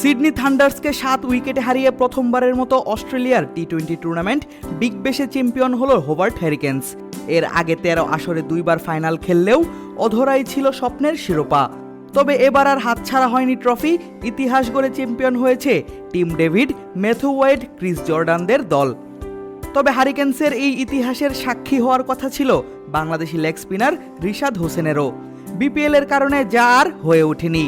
Sydney থান্ডার্সকে সাত উইকেটে হারিয়ে প্রথমবারের মতো অস্ট্রেলিয়ার টি টোয়েন্টি টুর্নামেন্ট বিগ বেশে চ্যাম্পিয়ন হল হোবার্ট হ্যারিকেন্স। এর আগে তেরো আসরে দুইবার ফাইনাল খেললেও অধরাই ছিল স্বপ্নের শিরোপা। তবে এবার আর হাতছাড়া হয়নি ট্রফি, ইতিহাস গড়ে চ্যাম্পিয়ন হয়েছে Tim David, Matthew Wade Chris জর্ডানদের দল। তবে হারিকেন্সের এই ইতিহাসের সাক্ষী হওয়ার কথা ছিল বাংলাদেশি লেগ স্পিনার রিশাদ হোসেনেরও। বিপিএল এর কারণে যা আর হয়ে ওঠেনি।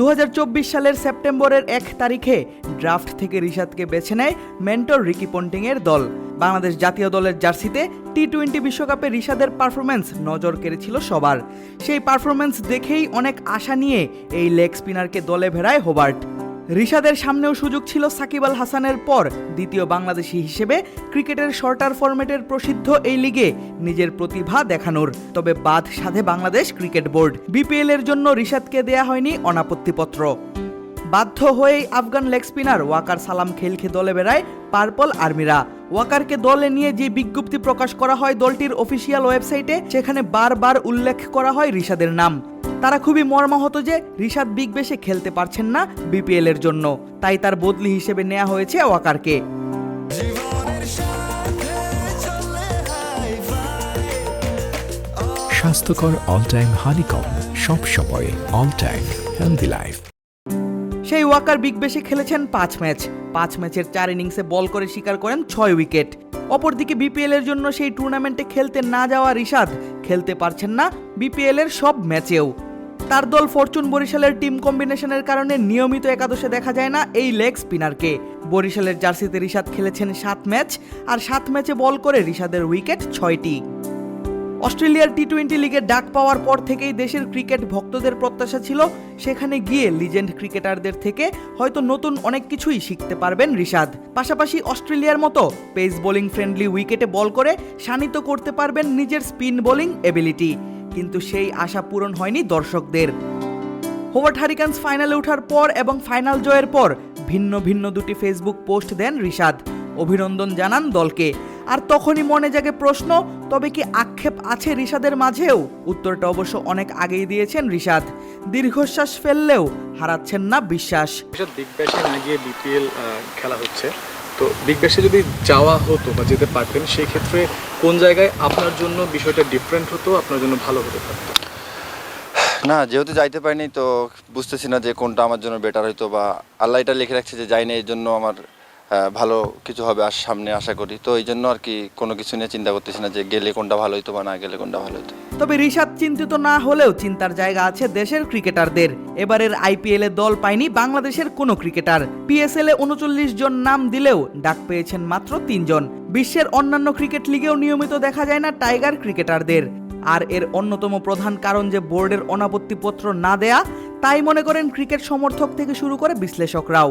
দু হাজার চব্বিশ সালের সেপ্টেম্বরের এক তারিখে ড্রাফট থেকে রিশাদকে বেছে নেয় মেন্টর রিকি পন্টিংয়ের দল। বাংলাদেশ জাতীয় দলের জার্সিতে টি টোয়েন্টি বিশ্বকাপে রিশাদের পারফরমেন্স নজর কেড়েছিল সবার। সেই পারফরমেন্স দেখেই অনেক আশা নিয়ে এই লেগ স্পিনারকে দলে ভেড়ায় হোবার্ট। রিশাদের সামনেও সুযোগ ছিল সাকিব আল হাসানের পর দ্বিতীয় বাংলাদেশি হিসেবে ক্রিকেটের শর্টার ফরম্যাটের প্রসিদ্ধ এই লিগে নিজের প্রতিভা দেখানোর। তবে বাদ সাধে বাংলাদেশ ক্রিকেট বোর্ড। বিপিএল এর জন্য রিশাদকে দেয়া হয়নি অনাপত্তিপত্র। বাধ্য হয়েই আফগান লেগ স্পিনার ওয়াকার সালাম খেলখে দলে বেড়ায় পার্পল আর্মিরা। ওয়াকারকে দলে নিয়ে যে বিজ্ঞপ্তি প্রকাশ করা হয় দলটির অফিসিয়াল ওয়েবসাইটে সেখানে বারবার উল্লেখ করা হয় রিশাদের নাম। তারা খুবই মর্মাহত যে রিশাদ বিগ বেশে খেলতে পারছেন না বিপিএল এর জন্য। তাই তার বদলি হিসেবে নেওয়া হয়েছে ওয়াকারকে। স্বাস্থ্যকর অল টাইম হানিকম সব সময় অল টাইম হেলদি লাইফ সেই ওয়াকার বিগ বেশে খেলেছেন পাঁচ ম্যাচ। পাঁচ ম্যাচের চার ইনিংসে বল করে শিকার করেন ছয় উইকেট। অপরদিকে বিপিএল এর জন্য সেই টুর্নামেন্টে খেলতে না যাওয়া রিশাদ খেলতে পারছেন না বিপিএল এর সব ম্যাচেও। তার দল ফরচুন বরিশালের টিম কম্বিনেশনের কারণে নিয়মিত একাদশে দেখা যায় না এই লেগ স্পিনারকে। বরিশালের জার্সিতে রিশাদ খেলেছেন সাত ম্যাচ, আর সাত ম্যাচে বল করে রিশাদের উইকেট ছয়টি। অস্ট্রেলিয়ার টি টোয়েন্টি লিগে ডাক পাওয়ার পর থেকেই দেশের ক্রিকেট ভক্তদের প্রত্যাশা ছিল, সেখানে গিয়ে লিজেন্ড ক্রিকেটারদের থেকে হয়তো নতুন অনেক কিছুই শিখতে পারবেন রিশাদ। পাশাপাশি অস্ট্রেলিয়ার মতো পেস বোলিং ফ্রেন্ডলি উইকেটে বল করে শানিত করতে পারবেন নিজের স্পিন বোলিং এবিলিটি। কিন্তু সেই আশা পূরণ হয়নি দর্শকদের। হোভার্ট হারিকান্স ফাইনালে ওঠার পর এবং ফাইনাল জয়ের পর ভিন্ন ভিন্ন দুটি ফেসবুক পোস্ট দেন রিশাদ। অভিনন্দন জানান দলকে। আর তখনই মনে জাগে প্রশ্ন তবে কি আক্ষেপ আছে ঋষাদের মাঝেও? উত্তরটা অবশ্য অনেক আগেই দিয়েছেন ঋষাদ দীর্ঘশ্বাস ফেললেও হারাচ্ছেন না বিশ্বাস। বিগ ব্যাশে না গিয়ে বিপিএল খেলা হচ্ছে। তো বিগ ব্যাশে যদি যাওয়া হতো বা যেতে পারতেন সেই ক্ষেত্রে কোন জায়গায় আপনার জন্য বিষয়টা ডিফারেন্ট হতো আপনার জন্য ভালো হতে পারতো? না যেহেতু যাইতে পারিনি তো বুঝতেছি না যে কোনটা আমার জন্য বেটার হইতো বা আল্লাহ এটা লিখে রাখছে যে যাইনি এই জন্য আমার ভালো কিছু হবে আর সামনে আশা করি। তো এই জন্য আর কি কোনো কিছু নিয়ে চিন্তা করতেছি না যে গেলে কোনটা ভালো হইতো বা না গেলে কোনটা ভালো হইতো। তবে রিশাদ চিন্তিত না হলেও চিন্তার জায়গা আছে দেশের ক্রিকেটারদের। এবারের আইপিএল এ দল পায়নি বাংলাদেশের কোনো ক্রিকেটার। পিএসএল এ উনচল্লিশ জন নাম দিলেও ডাক পেয়েছেন মাত্র তিনজন। বিশ্বের অন্যান্য ক্রিকেট লিগেও নিয়মিত দেখা যায় না টাইগার ক্রিকেটারদের। আর এর অন্যতম প্রধান কারণ যে বোর্ডের অনাপত্তিপত্র না দেয়া, তাই মনে করেন ক্রিকেট সমর্থক থেকে শুরু করে বিশ্লেষকরাও।